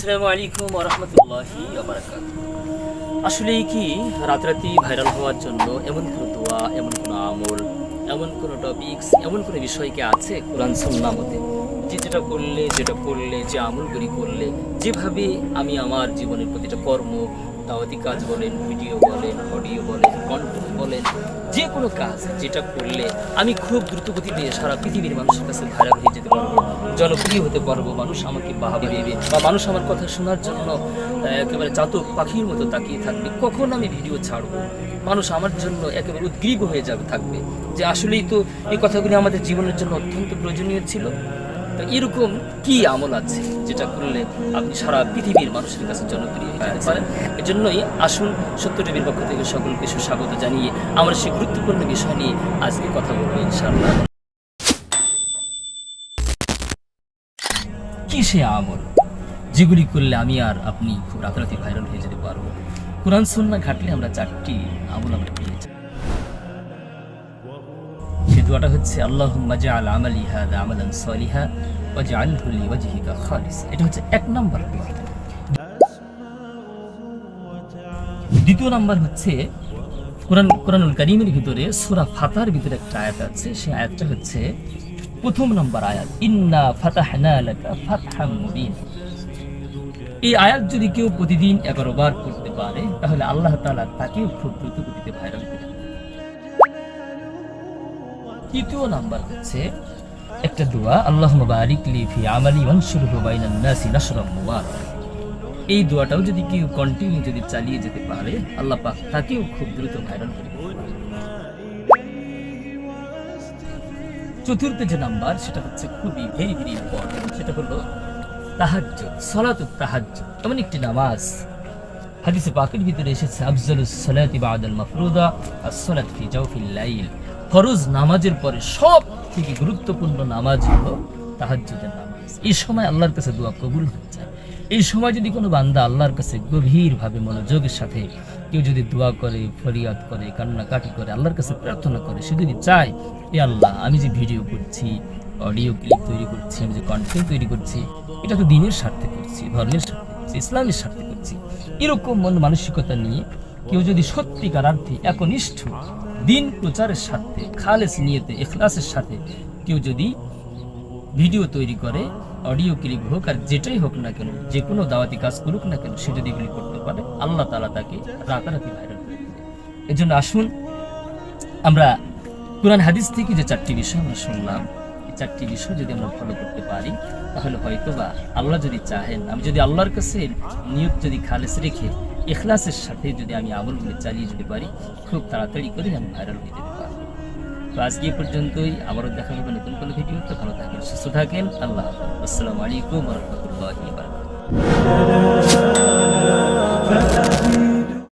আসসালামু আলাইকুম রহমতুল্লাহি আসলে কি, রাতারাতি ভাইরাল হওয়ার জন্য এমন কোনো দোয়া, এমন কোনো আমল, এমন কোনো টপিকস এমন কোনো বিষয় কি আছে কোরআন সুন্না মতে? যে যেটা করলে যেটা করলে, যে আমলগুলি করলে, যেভাবে আমি আমার জীবনের প্রতিটা কর্ম দাওয়াতি কাজ বলেন ভিডিও বলেন অডিও বলেন কন্টেন্ট বলেন, যে কোনো কাজ যেটা করলে আমি খুব দ্রুত গতিতে সারা পৃথিবীর মানুষের কাছে ভাইরাল হয়ে যেতে পারব, জনপ্রিয় হতে পারব, মানুষ আমাকে বাহাবা দেবে বা মানুষ আমার কথা শোনার জন্য একেবারে চাতক পাখির মতো তাকিয়ে থাকবে, কখন আমি ভিডিও ছাড়বো? মানুষ আমার জন্য একেবারে উদ্গ্রীব হয়ে যাবে, থাকবে। যে আসলেই তো এই কথাগুলি আমাদের জীবনের জন্য অত্যন্ত প্রয়োজনীয় ছিল। এরকম কি আমল আছে যেটা করলে আপনি সারা পৃথিবীর মানুষের কাছে জনপ্রিয় হয়ে পারেন? এজন্যই আসুন সত্য পক্ষ থেকে সকলকে সুস্বাগত জানিয়ে আমরা সেই গুরুত্বপূর্ণ বিষয় নিয়ে আজকে কথা বলব ইনশাআল্লাহ। কি সে আমল? যেগুলি করলে আমি আর আপনি খুব রাতারাতি ভাইরাল হয়ে যেতে পারব। কোরআন সন্না ঘাটলে আমরা চারটি আমল আমরা পেয়েছি দোয়াটা হচ্ছে জাআল আমালি আমালান সালিহা লিওয়াজহিকা খালিস। এটা হচ্ছে এক দ্বিতীয় নাম্বার হচ্ছে, কোরআন, কোরআনুল ভিতরে সূরা ফাতার ভিতরে একটা আয়াত আছে, সেই আয়াতটা হচ্ছে প্রথম নম্বর আয়াত, ইন্না ফাতাহনা লাকা ফাতহাম মুবিন। এই আয়াত যদি কেউ প্রতিদিন এগারো বার করতে পারে, তাহলে আল্লাহ তাআলা তাকেও খুব দ্রুত গতিতে ভাইরাল করে। তৃতীয় নাম্বার হচ্ছে, একটা দোয়া আল্লাহ বারিক লি ফি আমালি ওয়ানসুরহু বাইনান নাসি নাশরাম মুবারাক। এই দোয়াটাও যদি কেউ কন্টিনিউ যদি চালিয়ে যেতে পারে, আল্লাহ পাক তাকেও খুব দ্রুত ভাইরাল করে চতুর্থ যে নাম্বার, সেটা হচ্ছে খুবই ভেরি ভেরি ইম্পর্টেন্ট সেটা হলো তাহাজ্জুদ, সালাতুত তাহাজ্জুদ। এমন একটি নামাজ, হাদিসে পাকের ভিতরে এসেছে, আফজালুস সালাতি বাদাল মাফরুদা as-সালাত ফি জাওফিল লাইল। ফরজ নামাজের পরে সব থেকে গুরুত্বপূর্ণ নামাজ হলো তাহাজ্জুদের নামাজ। এই সময় আল্লাহর কাছে দোয়া কবুল হয়ে যায়। এই সময় যদি কোনো বান্দা আল্লাহর কাছে গভীরভাবে মনোযোগের সাথে কেউ যদি দোয়া করে, ফরিয়াদ করে, কান্নাকাটি করে, আল্লাহর কাছে প্রার্থনা করে, সে যদি চায়, এ আল্লাহ, আমি যে ভিডিও করছি, অডিও ক্লিপ তৈরি করছি, আমি যে কন্টেন্ট তৈরি করছি, এটা তো দিনের স্বার্থে করছি, ধর্মের স্বার্থে করছি, ইসলামের স্বার্থে করছি। এরকম মন মানসিকতা নিয়ে কেউ যদি সত্যিকার অর্থে একনিষ্ঠ দিন প্রচারের স্বার্থে, খালেস নিয়েতে, এখলাসের সাথে কেউ যদি ভিডিও তৈরি করে, অডিও ক্লিপ হোক আর যেটাই হোক না কেন যে কোনো দাওয়াতি কাজ করুক না কেন, সে যদি এগুলি করতে পারে, আল্লাহ তালা তাকে রাতারাতি ভাইরাল করে জন্য আসুন, আমরা কোরআন হাদিস থেকে যে চারটি বিষয় আমরা শুনলাম, এই চারটি বিষয় যদি আমরা ফলো করতে পারি, তাহলে হয়তো বা আল্লাহ যদি চাহেন, আমি যদি আল্লাহর কাছে নিয়ত যদি খালেস রেখে এখলাসের সাথে যদি আমি আমলগুলি চালিয়ে যেতে পারি, খুব তাড়াতাড়ি করে আমি ভাইরাল হয়ে যেতে পারব। তো আজকে পর্যন্তই, আবারও দেখা হবে নতুন কোনো ভিডিও ভিডিওতে ভালো থাকেন, সুস্থ থাকেন। আল্লাহ আসসালামু আলাইকুম রহমতুল্লাহ